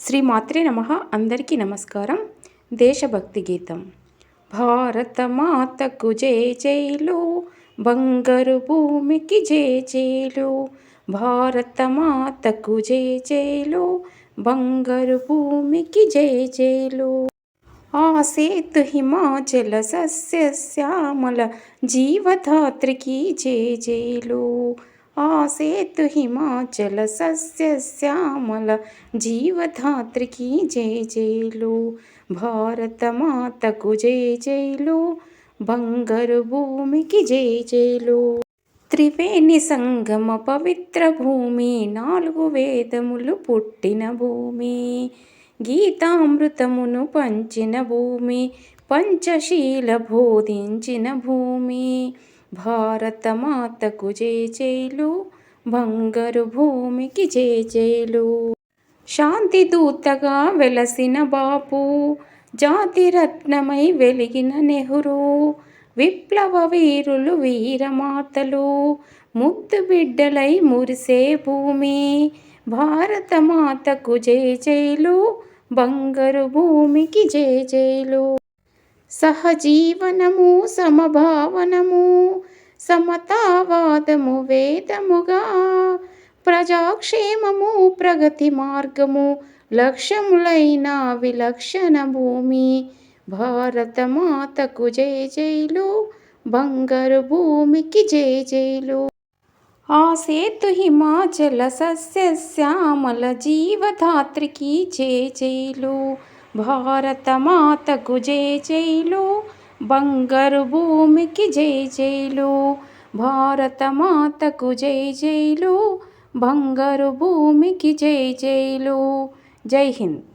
శ్రీ మాత్రే నమ. అందరికీ నమస్కారం. దేశభక్తి గీతం. భారత మాతకు జై జైలు బంగారు భూమికి జే జైలు భారత మాతకు జై జైలు బంగారు భూమికి జే జైలు. ఆ సేతు హిమాచల సస్యశ్యామల జీవధాత్రికి జే జైలు ఆసేతు సేతు హిమాచల సస్యశ్యామల జీవధాత్రికి జై జైలు. భారతమాతకు జై జైలు. బంగారు భూమికి జై జైలు. త్రివేణి సంగమ పవిత్ర భూమి. నాలుగు వేదములు పుట్టిన భూమి. గీతామృతమును పంచిన భూమి. పంచశీల బోధించిన భూమి. భారతమాతకు చేచేలు జైలు బంగారు భూమికి చేచేలు శాంతి దూతగా వెలసిన బాపు జాతిరత్నమై వెలిగిన నెహ్రూ విప్లవ వీరులు వీరమాతలు ముద్దు బిడ్డలై మురిసే భూమి భారతమాతకు జై జైలు బంగారు భూమికి జై జైలు సహజీవనము సమభావనము సమతావాదము వేదముగా ప్రజాక్షేమము ప్రగతి మార్గము లక్ష్యములైన విలక్షణ భూమి భారతమాతకు జై జైలు బంగారు భూమికి జై జైలు ఆ సేతు హిమాచల సస్యశ్యామల జీవధాత్రికి జై జైలు భారత మాతకు జై జైలు బంగారు భూమికి జై జైలు. భారత మాతకు జై జైలు బంగారు భూమికి జై జైలు. జై హింద్.